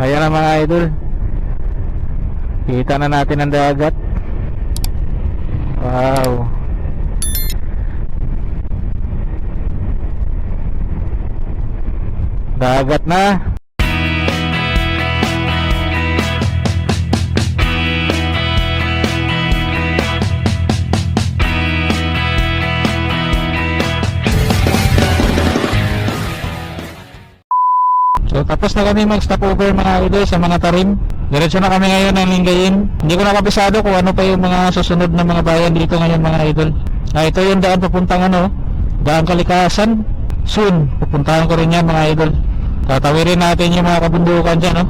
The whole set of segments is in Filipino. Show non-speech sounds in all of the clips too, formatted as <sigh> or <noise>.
Ayan na mga idol. Kita na natin ang dagat. Wow. Dagat na. So tapos na kami mag stop over mga idol sa mga tarim. Diretso na kami ngayon ng Lingayen. Hindi ko nakabisado kung ano pa yung mga susunod na mga bayan dito ngayon mga idol. Ah, ito yung daan papuntang ano, daan kalikasan. Soon, pupuntahan ko rin yan mga idol. Tatawirin natin yung mga kabundukan dyan, no?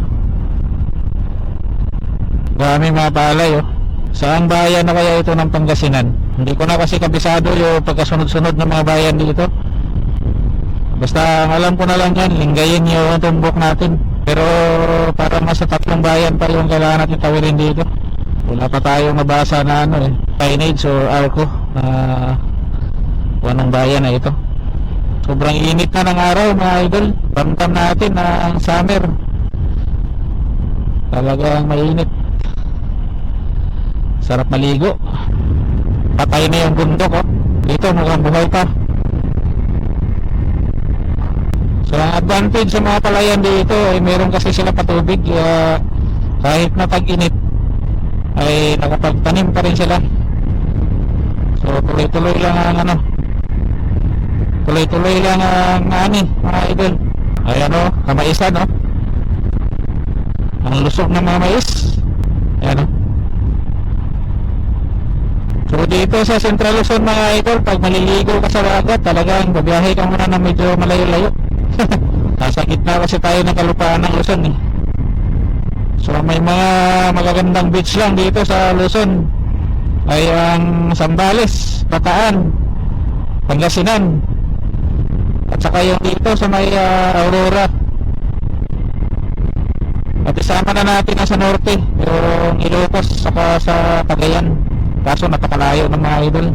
Daming mga palay, oh. Saan bayan na kaya ito ng Pangasinan? Hindi ko na kasi kabisado yung pagkasunod-sunod ng mga bayan dito. Basta alam ko na lang yan, linggayin yung tumbok natin. Pero para nasa tatlong bayan pa yung kailangan natin tawirin dito. Wala pa tayong nabasa na ano eh, Pinage or Arco na wanong bayan na ito. Sobrang init na ng araw mga idol. Ramdam natin na ang summer. Talagang mainit. Sarap maligo. Patay na yung bundok oh. Dito mukhang buhay pa. So advantage sa mga palayan dito ay meron kasi sila patubig kaya kahit na tag-init ay nakapagtanim pa rin sila. So tuloy-tuloy lang ang ano. Tuloy-tuloy lang ang ani mga idol. Ayan o, kamaisan o. Ang lusog ng mga mais. Ayan o. So dito sa Central Luzon mga idol, pag maliligo ka sa dagat, talagang babiyahe ka muna ng medyo malayo-layo. Nasa gitna kasi tayo ng kalupaan ng Luzon eh. So may mga magagandang beach lang dito sa Luzon. Ay ang Sambales, Bataan, Pangasinan. At saka yung dito sa may ah, Aurora. At isama na natin na sa norte, yung Ilocos saka sa Cagayan. Kaso napakalayo ng mga idol.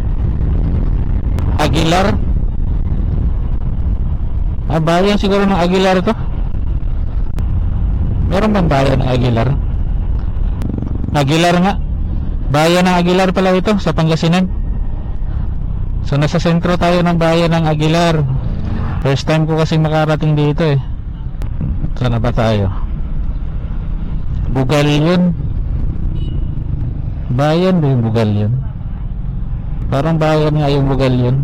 Aguilar. Ah, bayan siguro ng Aguilar to. Meron bang bayan ng Aguilar? Aguilar nga. Bayan ng Aguilar pala ito sa Pangasinan. So nasa sentro tayo ng bayan ng Aguilar. First time ko kasi makarating dito eh. Saan na ba tayo? Bugal yun. Bayan ba yung Bugal yun? Parang bayan nga yung Bugal yun.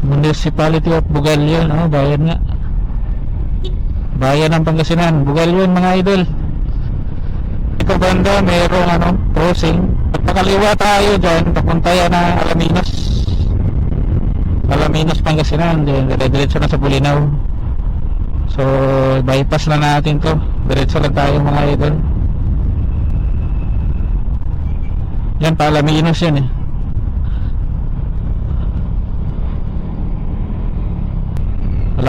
Municipality of Bugal yun. Oh, bayan nga. Bayan ng Pangasinan. Bugal yun mga idol. Ito banda, mayroong ano, crossing. At tayo dyan, papunta yan ng Alaminos. Alaminos, Pangasinan. Then, dire-diretso na sa Bulinaw. So, bypass na natin to. Diretso lang tayo mga idol. Yan, Palaminos yan eh.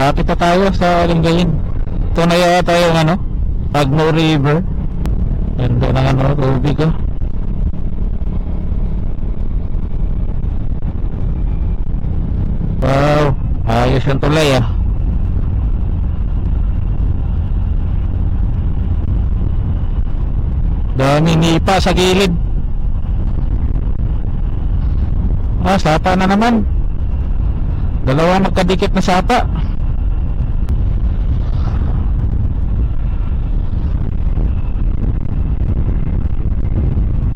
Malapit na tayo sa Lingayen. Ito na yata yung ano, Agno River. Ganda ng ano, tubig oh. Wow, ayos yung tulay ah. Daming nipa sa gilid. Ah, sapa na naman. Dalawa magkadikit na sapa.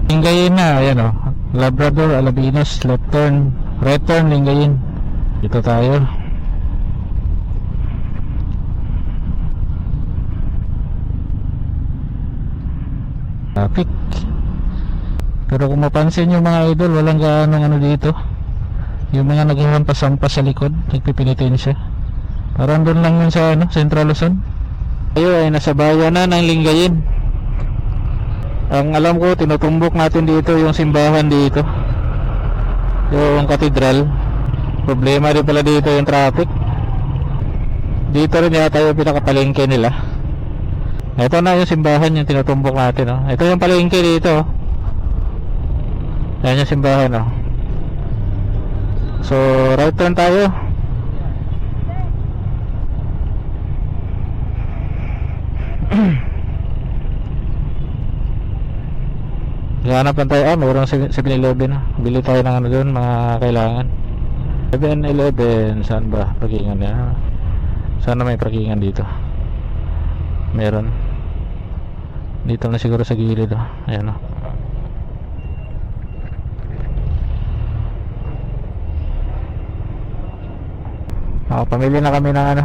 Lingayin na, ayan o. Labrador, Alabinos, left turn, right turn, Lingayin. Dito tayo. Traffic. Pero kung mapansin yung mga idol, walang gaano ano dito. Yung mga naghahampas-hampas sa likod, nagpipinitin siya. Parang doon lang yun sa ano, Central Luzon. Ayo ay nasa bayan na ng Lingayin. Ang alam ko, tinutumbok natin dito yung simbahan dito. Yung katedral. Problema rin pala dito yung traffic. Dito rin yata yung pinakapalengke nila. Ito na yung simbahan yung tinutumbok natin. Oh. Ito yung palengke dito. oh. Yan yung simbahan. Oh. So, right turn tayo. Hanap lang tayo. Ah, mayroong 7-Eleven. ah. Bili tayo ng ano doon, mga kailangan. 7-Eleven. Saan ba? Parkingan na. Sana may parkingan dito. Meron. Dito na siguro sa gilid. Oh. Ayan oh. Nakapamili na kami ng ano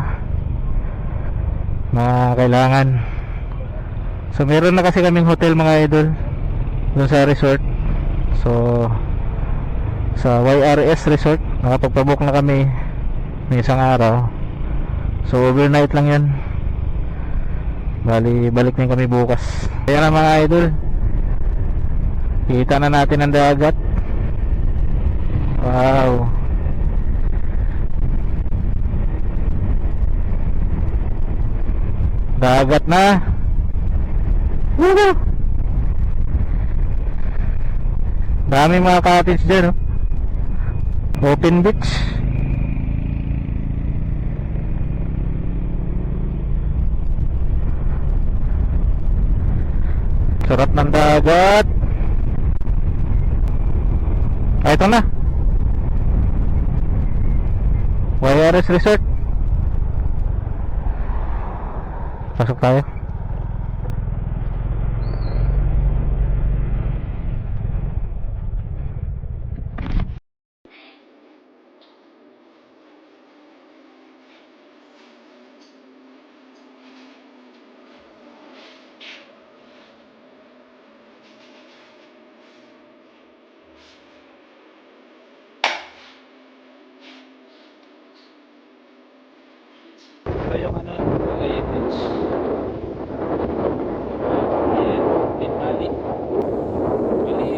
mga kailangan. So meron na kasi kaming hotel mga idol doon sa resort. So sa YRS Resort nakapagpabook na kami ng isang araw. So overnight lang 'yan. Bali balik din kami bukas. Kaya na mga idol. Kita na natin ang dagat. Wow. Dagat na. Woo! Dami mga cottage dyan, oh. Open beach. Sarap ng dagat. Ah, ito na. YRS Resort. Pasok tayo. Ito yung ano, Cagayan Beach. Ayan, Tin. Bali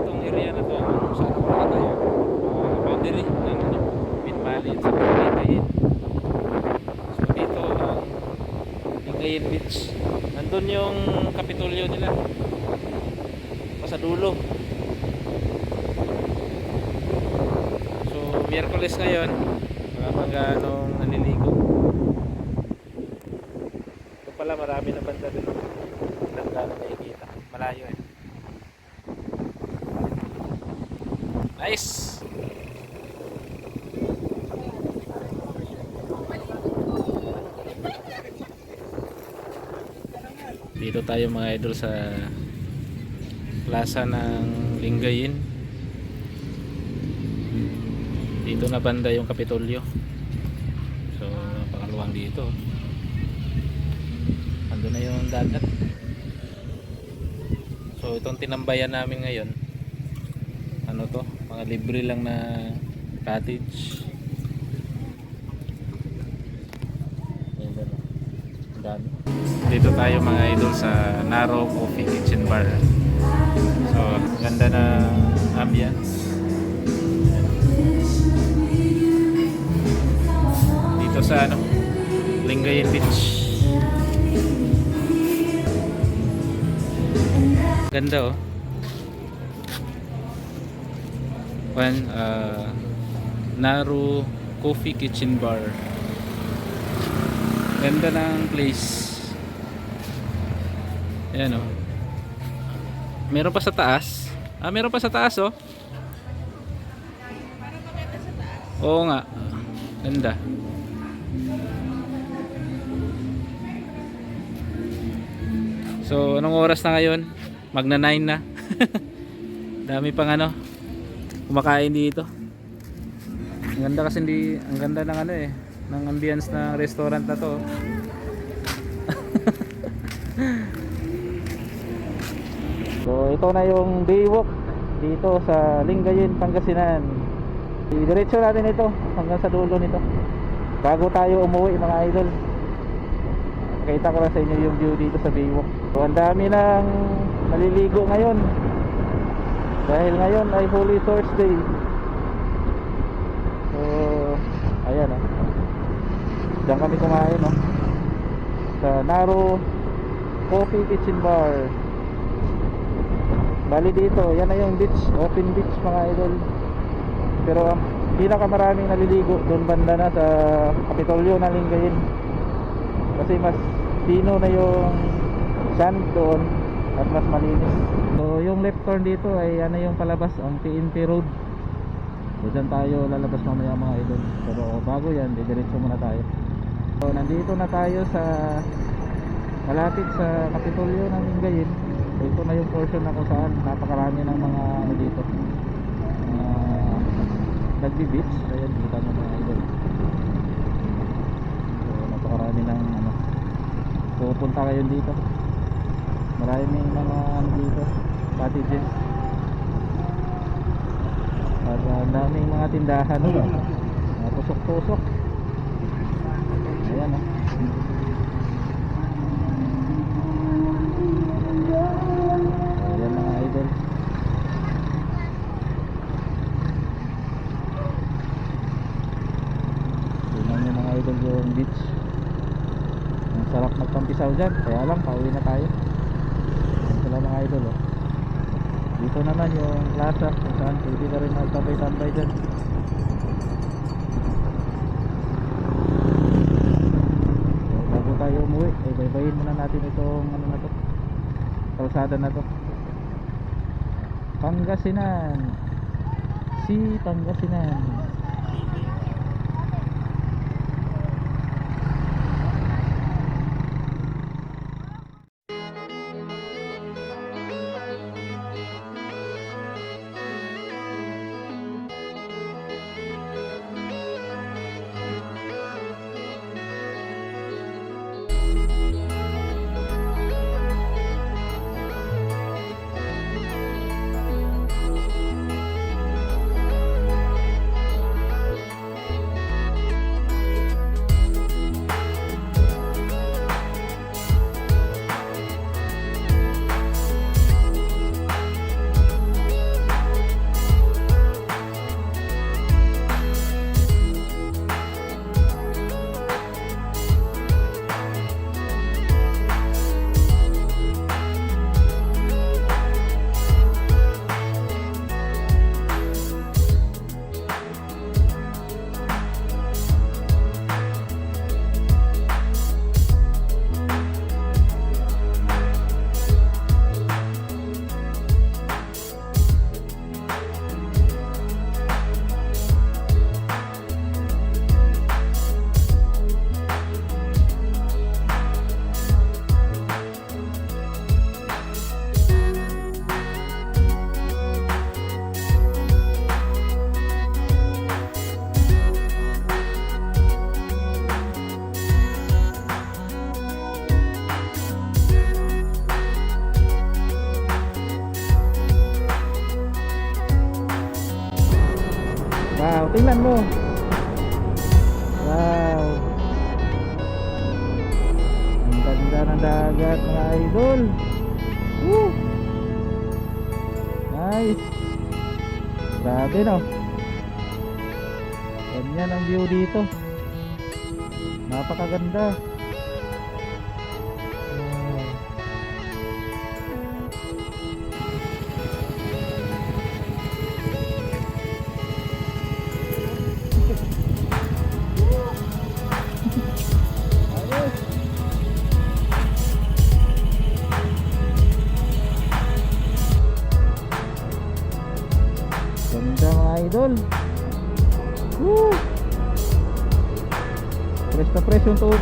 itong area na to, kung saan ako nakatayo. Uh, boundary ng ano, Tin Mali at sa Lingayen. So dito ang Lingayen Beach. Nandun yung kapitolyo nila. Pa sa dulo. So, Miyerkules ngayon, mga mga anong naliligo. Ito pala marami na banda dun. Ilang gano'n nakikita. Malayo eh. Nice! Dito tayo mga idol sa plaza ng Lingayen. Dito na banda yung Kapitolyo. So, napakaluwang dito. Ando na yung dagat. So, itong tinambayan namin ngayon, ano to, mga libre lang na cottage. Doon, dami. Dito tayo mga idol sa Naro Coffee Kitchen Bar. So, ganda na ambience. Dito sa ano, Lingayen Beach. Ganda oh. One, uh, Naru Coffee Kitchen Bar. Ganda ng place. Ayan oh. Meron pa sa taas. Ah, meron pa sa taas oh. Oo nga. Ganda. So, anong oras na ngayon? Magna 9 na. <laughs> Dami pang ano. Kumakain dito. Ang ganda kasi hindi, ang ganda ng ano eh, ng ambience ng restaurant na to. <laughs> so, ito na yung day walk dito sa Lingayen, Pangasinan. Diretso natin ito hanggang sa dulo nito. Bago tayo umuwi mga idol. Pakita ko lang sa inyo yung view dito sa Baywalk. So, ang dami ng naliligo ngayon. Dahil ngayon ay Holy Thursday. So, ayan o. Diyan kami kumain o. Sa Naro Coffee Kitchen Bar. Bali dito, yan na yung beach, open beach mga idol. Pero ang pinakamaraming naliligo doon banda na sa Kapitolyo na Lingayen kasi mas dino na yung sand doon at mas malinis. So yung left turn dito ay ano yung palabas? Ang PNP Road. So dyan tayo lalabas mamaya mga idol. Pero bago yan didiretso muna tayo. So nandito na tayo sa malapit sa Kapitolyo ng Lingayen so ito na yung portion na kung saan napakarami ng mga ano dito. Mga nagbi-beach ayan kita nyo mga idol. So napakarami ng ano. Pupunta kayo dito maraming mga ano dito cottages. At uh, daming mga tindahan mga tusok-tusok. Ayan oh. ayan mga idol. Tingnan nyo mga idol yung beach. Ang sarap magpampisaw dyan. Kaya lang pauwi na tayo Ayan sila mga idol oh. Dito naman yung plaza kung saan pwede ka rin magtambay-tambay dyan. So, bago tayo umuwi ay baybayin muna natin itong ano na to. Kalsada na to. Pangasinan. Si Pangasinan tingnan mo. Wow. Ang ganda ng dagat mga idol. Woo! Nice. Grabe no. Ganyan ang view dito. Napakaganda. Wow.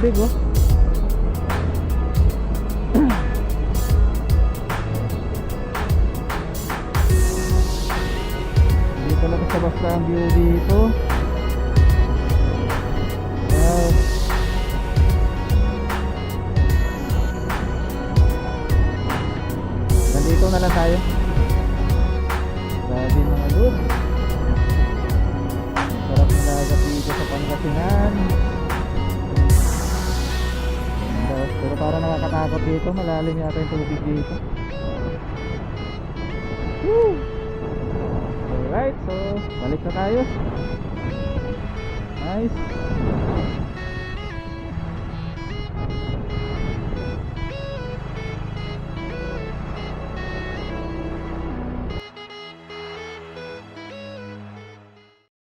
Tubig oh. Hindi pala basta-basta ang view dito. Nandito na lang tayo. Grabe mga loob. Sarap ng dagat dito sa Pangasinan. Pero para nakakatakot dito, malalim yata yung tubig dito. Woo! Alright, so balik na tayo. Nice.